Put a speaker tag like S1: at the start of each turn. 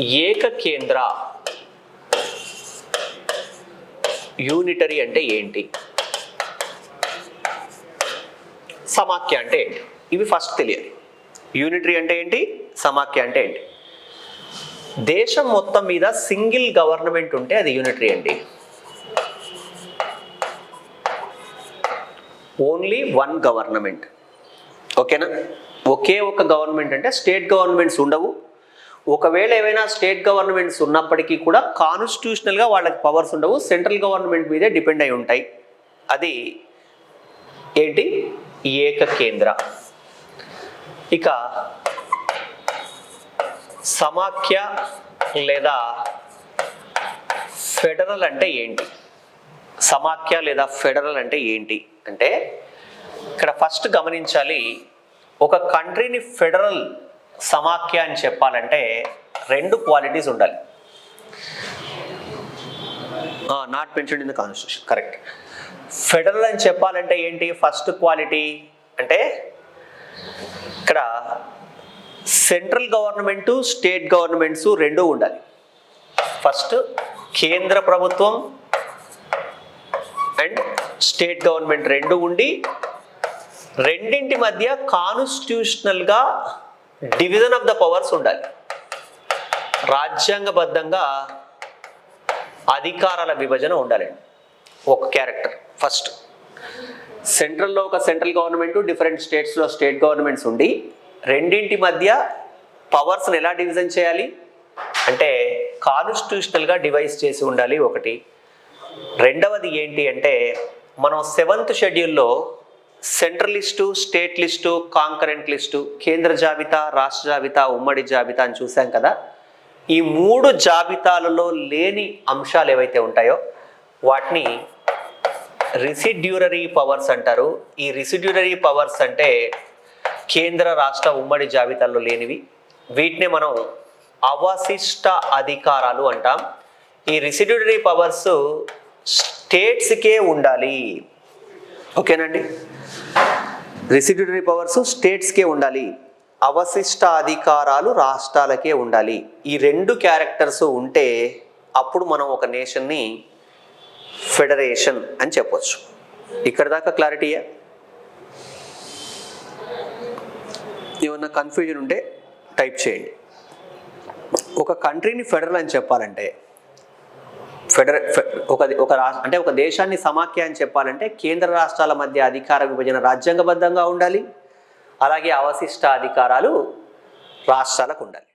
S1: ఏకకేంద్ర unitary అంటే ఏంటి? సమాఖ్య అంటే ఏంటి? ఇవి ఫస్ట్ తెలియాలి. యూనిటరీ అంటే ఏంటి? సమాఖ్య అంటే ఏంటి? దేశం మొత్తం మీద సింగిల్ గవర్నమెంట్ ఉంటే అది యూనిటరీ అండి. Only one government. ఓకేనా? ఒకే ఒక గవర్నమెంట్ అంటే స్టేట్ గవర్నమెంట్స్ ఉండవు. ఒకవేళ ఏమైనా స్టేట్ గవర్నమెంట్స్ ఉన్నప్పటికీ కూడా కాన్స్టిట్యూషనల్గా వాళ్ళకి పవర్స్ ఉండవు సెంట్రల్ గవర్నమెంట్ మీదే డిపెండ్ అయి ఉంటాయి. అది ఏంటి? ఏక కేంద్ర. ఇక సమాఖ్య లేదా ఫెడరల్ అంటే ఏంటి? సమాఖ్య లేదా ఫెడరల్ అంటే ఏంటి? అంటే ఇక్కడ ఫస్ట్ గమనించాలి ఒక కంట్రీని ఫెడరల్ సమాఖ్య అని చెప్పాలంటే రెండు క్వాలిటీస్ ఉండాలి. Not mention in the constitution correct federal అని చెప్పాలంటే ఏంటి? ఫస్ట్ క్వాలిటీ అంటే ఇక్కడ సెంట్రల్ గవర్నమెంటు స్టేట్ గవర్నమెంట్స్ రెండు ఉండాలి. ఫస్ట్ కేంద్ర ప్రభుత్వం అండ్ స్టేట్ గవర్నమెంట్ రెండు ఉండి రెండింటి మధ్య కాన్స్టిట్యూషనల్గా డివిజన్ ఆఫ్ ద పవర్స్ ఉండాలి. రాజ్యాంగబద్ధంగా అధికారాల విభజన ఉండాలండి ఒక క్యారెక్టర్ ఫస్ట్ సెంట్రల్లో ఒక సెంట్రల్ గవర్నమెంట్ డిఫరెంట్ స్టేట్స్లో స్టేట్ గవర్నమెంట్స్ ఉండి రెండింటి మధ్య పవర్స్ని ఎలా డివిజన్ చేయాలి? అంటే కాన్స్టిట్యూషనల్గా డివైస్ చేసి ఉండాలి ఒకటి. రెండవది ఏంటి అంటే మనం సెవెంత్ షెడ్యూల్లో central list state list concurrent list కేంద్ర జాబితా రాష్ట్ర జాబితా ఉమ్మడి జాబితా అని చూసాం కదా. ఈ మూడు జాబితాలలో లేని అంశాలు ఏవైతే ఉంటాయో వాటిని రిసిడ్యూరరీ పవర్స్ అంటారు. ఈ రిసిడ్యూరరీ పవర్స్ అంటే కేంద్ర రాష్ట్ర ఉమ్మడి జాబితాల్లో లేనివి. వీటిని మనం అవశిష్ట అధికారాలు అంటాం. ఈ రిసిడ్యూటరీ పవర్స్ స్టేట్స్కే ఉండాలి. ఓకేనండి రెసిడ్యూటరీ పవర్స్ స్టేట్స్కే ఉండాలి. అవశిష్ట అధికారాలు రాష్ట్రాలకే ఉండాలి. ఈ రెండు క్యారెక్టర్స్ ఉంటే అప్పుడు మనం ఒక నేషన్ని ఫెడరేషన్ అని చెప్పొచ్చు. ఇక్కడ దాకా క్లారిటీయా ఏమన్నా కన్ఫ్యూజన్ ఉంటే టైప్ చేయండి. ఒక కంట్రీని ఫెడరల్ అని చెప్పాలంటే ఫెడర ఒక ఒక రాష్ట్ర అంటే ఒక దేశాన్ని సమాఖ్య అని చెప్పాలంటే కేంద్ర రాష్ట్రాల మధ్య అధికార విభజన రాజ్యాంగబద్ధంగా ఉండాలి. అలాగే అవశిష్ట అధికారాలు రాష్ట్రాలకు ఉండాలి.